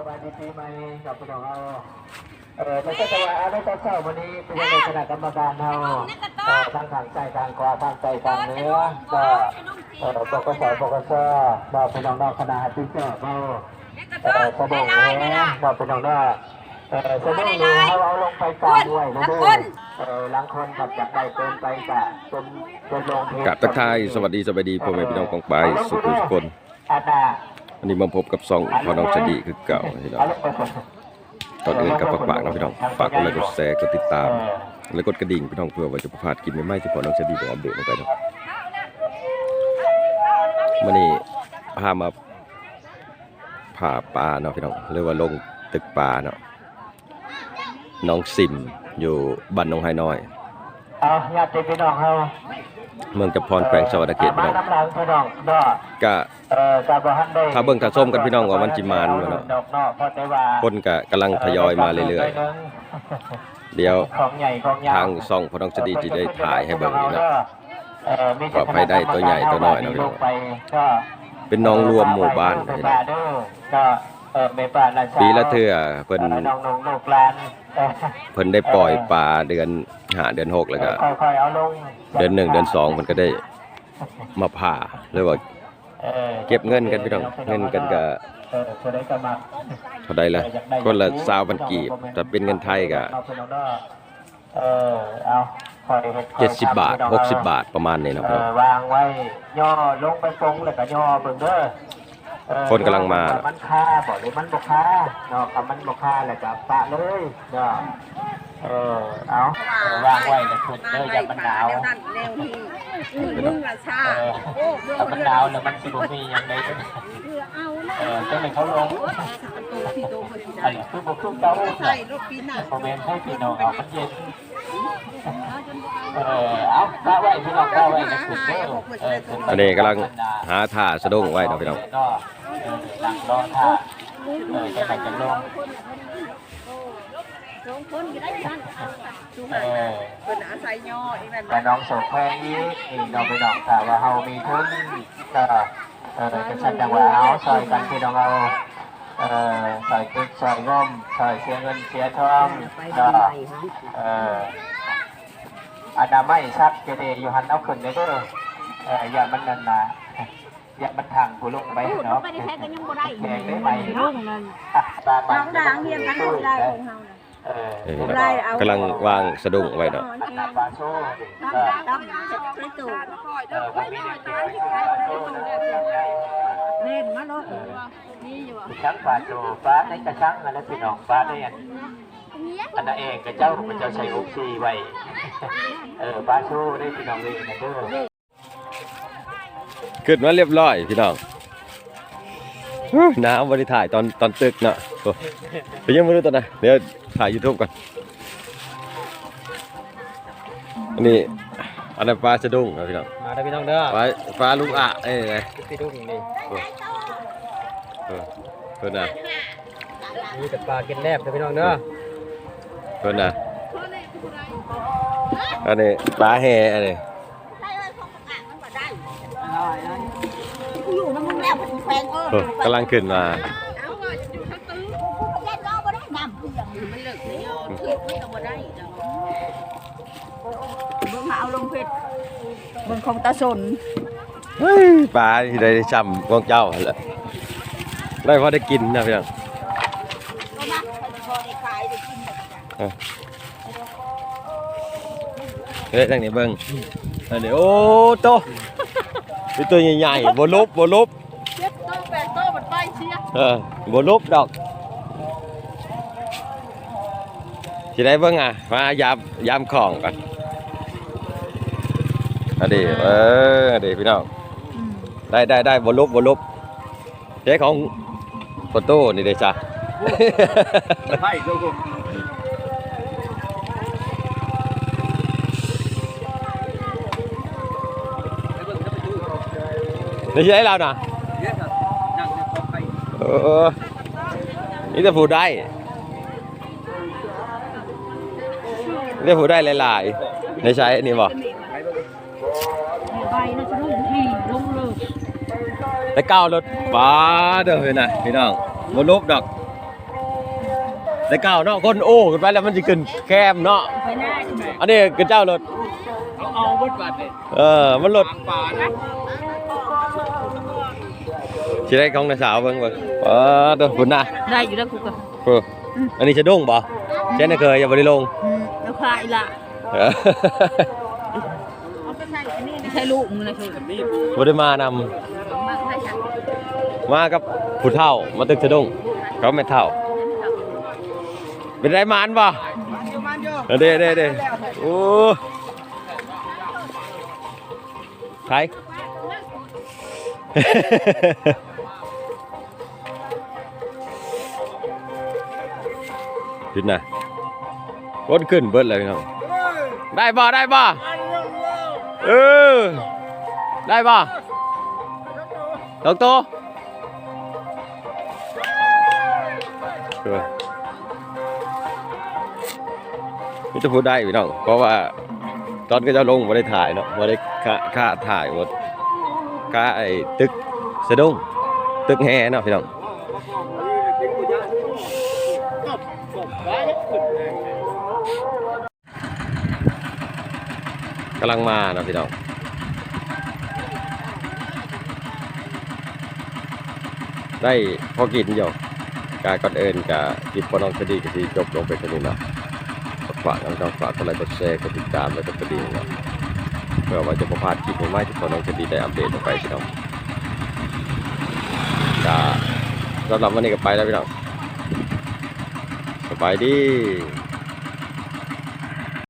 สวัสดีปีใหม่กับพี่น้องเราเออไม่ใช่แต่ว่าไม่ต้องเศร้าวันนี้เป็นในคณะกรรมการเราทางทางใจทางขวาทางใจทางเนื้อก็เออปกสปกสเราเป็นน้องนอกคณะที่เจ้าเราเออสะดวกเลยเราเป็นน้องนอกเออสะดวกเลยเขาเอาลงไปกลางด้วยนะเด้อเออลังคนขับจากได้เป็นไปกะจนจนลงเพจกับทักทายสวัสดีสวัสดีพ่อแม่พี่น้องกองไปสุขุมทุกคนอาตา วันนี้มาพบกับซองพอน้องชดีคือเก่าพี่น้องตอนอื่นกับฝากฝากๆนะพี่น้องฝากกดไลค์กดแชร์กดติดตาม และกดกระดิ่งพี่น้องเพื่อว่าจะประพลาดกินใหม่ที่พอน้องชดีได้อัปเดตลงไปเนาะวันนี้พามาผ่าปลาเนาะพี่น้องเรียกว่าลงตึกปลาเนาะน้องซิมอยู่บ้านหนองไฮน้อย เอาญาติพี่น้องเฮาเมืองจับพรแขวงสวัสดิเขตพี่น้องน้ำลายพี่น้องดอกก็เอ่อกาบ่ทันได้ถ้าเบิ่งถ้าส้มกันพี่น้องว่ามันจิมานบ่เนาะดอกนอกเพราะแต่ว่าคนก็กำลังทยอยมาเรื่อยๆเดี๋ยวของใหญ่ของยาวทางซ่องพอน้องจะดีจะได้ถ่ายให้เบิ่งนี่เนาะเอ่อมีปลอดภัยได้ตัวใหญ่ตัวน้อยเนาะพี่น้องลงไปก็เป็นน้องรวมหมู่บ้านไปพี่น้ป่าองเด้อก็เออแม่ป่านาชาวปีละเทื่อเพิ่นน้องนงลูกหลานเอ่อเพิ่นได้ปล่อยปลาเดือนหาเดือนหกแล้วก็ค่อยๆเอาลงเดือนหนึ่งเดือนสองเพิ่นก็ได้มาผ่าเรียกว่าออเก็บเงินกันพี่น้องเงินกันก็เออเท่าใดก็มาเท่าใดละคนละ20,000กีบแต่เป็นเงินไทยก็เออเอาคอยเฮ็ด70บาท60บาทประมาณนี้เนาะเอพี่น้องอวางไว้ย่อลงไปตรงแล้วก็ย่อเบิ่งเด้อเออ คนกำลังมา มันค่าบ่หรือมันบ่ค่าเนาะถ้ามันบ่ค่าแล้วก็ปะเลยเนาะเออเอาเออวางไว้แล้วขึ้นเด้ออย่ามันหนาวแนวนั้นแนวที่มึงละชาเออโอ้เบื่อถ้ามันเบื่หอนาวแล้วมันสิบ่มีหยังเลยเบื่อเอานะเออจังได๋เขาลงตัวที่โตคนที่อัได้นนี้คือบ่คือเก่าใส่รถปีหน้าคอมเมนต์ให้พี่น้องเอามันเย็นเออเอาป้าไว้พี่น้องป้าไว้นะคุณเด้อเอออันนี้กำลังหาท่าสะดุ้งไว้เนาะพี่น้องก็เออตั้งรอท่าเออจะไหนจะลงสองคนก็ได้ท่านชูเอหาอเป็นอาศัยย่ออีนั่นแต่น้องโสแพงนี้นี่น้องไปน้องถ้าว่าเฮามีทุนก็เออจะสั่นจังว่าเอาซอยกันพี่น้องเอา เออซอยตึกซอยง่อมซอยเสียเงินเสียทองก็เอออนามัยซักเจเดอยู่หันเอาขึ้นได้เด้อเอออย่ามันนั่นนะอย่ามันทางผู้ลงไปเนาะไม่ได้แท้ก็ยังบ่ได้แข่งได้ไหมลูกนั่นอะตาทางด่างเฮียงกันบ่ได้ของเฮาน่ะเออเออเนาะกำลังวางสะดุ้งไว้เนาะอันนาปลาโซ่ทางก็ด่างจะไปตู่เออบ่มีเด็กๆไปซื้อปลาโซ่นะเล่นมาเนาะ ช้างปลาโซ่ปลาในกระชังอะไรพี่น้องปลาในอันอันนั้นเองกระเจ้าพระเจ้าใช้อุกซีไว้เออปลาโซ่ได้พี่น้องเลยนะเด้อขึ้นมาเรียบร้อยพี่น้องฮู้หนาวบริถ่ายตอนตอนตึกเนาะโอ้ไปยังไม่รู้ตอนไหนเดี๋ยวถ่ายยูทูบก่อนอันนี้อันนั้นปลาสะดุ้งนะพี่น้องมาได้พี่น้องเด้อปลาปลาลูกอะเอ้ยไงพี่ดุ้งนี่ เออเพิ่นน่ะมีแต่ปลากินแลบนะพี่น้องเด้อเพิ่นน่ะอันนี้ปลาแห่อันนี้ได้ไว้ของอ่างมันบ่ได้กูอยู่นำมึงแล้วมันแพงเออโอ้กำลังขึ้นมาเอาว่าจะอยู่ทั้งตื้อเล่นรอบ่ได้น้ำเพียงมันเลิกเลยย่อถือไม่ก็บ่ได้ดอกเบิ่งมาเอาลงเพชรเบิ่งของตาสนเฮ้ยปลาที่ได้จำพวกเจ้าหั่นแหละ ได้พอได้กินนะพี่น้องก็มาให้พอได้ขายได้กินได้เฮ้ยทางนี้เบิ่งอันนี้โอ้โตเป็นตัวใหญ่ๆบ่ลบบ่ลบเจ็ดโตแปดโตมันไปเชียเออบ่ลบดอกสิได้เบิ่งอะมายามยามของก่อนอันนี้เอออันนี้พี่น้องได้ได้ได้บ่ลบบ่ลบใช้ของ โฟโต้นี่เด้จ้ะไพ่ดูกูนี่ใช่เราน่ะเออนี่จะพูดได้นี่พูดได้หลายๆในใช้อันนี่บ่ใบน่าจะลงที่ลงเลยแต่ก้าวรถป้าเด้อเฮ้ยน่ะพี่น้อง บ่ลบดอกแต่เก่าเนาะคนโอ้ขึ้นไปแล้วมันสิขึ้นแคมเนาะไปได้อันนี้คือเจ้ารถเขาเอาเบิดบัดเลยเออมันรถทางป่านะสิได้ของนายสาวเบิ่งเบิ่งเออตัวพุ่นน่ะได้อยู่แล้วกูก็เอออันนี้จะดงบ่เช่นเคยอย่าบ่ได้ลงแล้วคลายละเออไม่ใช่ลูกมึงนะคือบ่ได้มานำมาให้ฉัน มากับผู้เฒ่ามาตึกสะดุ้งเขาไม่เฒ่า เป็นไรมานบ่เด้เด้เด้โอ้ใครขึ้นนะวนขึ้นเบิดเลยพี่น้องได้บ่ได้บ่เออได้บ่ตกโตว เออนี่จะพูดได้พี่น้องเพราะว่าตอนก็จะลงมาได้ถ่ายเนาะมาได้ค่าาถ่ายหมดค่าไอ้ตึกสะดุ้งตึกแห่เนาะพี่น้องกำลังมาเนาะพี่น้องได้พอกินอยู่ การก่อนเอินกากินพอน้องคดีก็ที่จบลงไปแค่นี้เนาะฝากน้องๆฝากกดไลค์กดแชร์กดติดตามแล้วก็กระดิ่งเนาะเพื่อว่าจะประพาสคลิปใหม่ที่พอน้องคดีได้อัปเดตลงไปพี่น้องกาสำหรับวันนี้ก็ไปแล้วพี่น้องสบายดี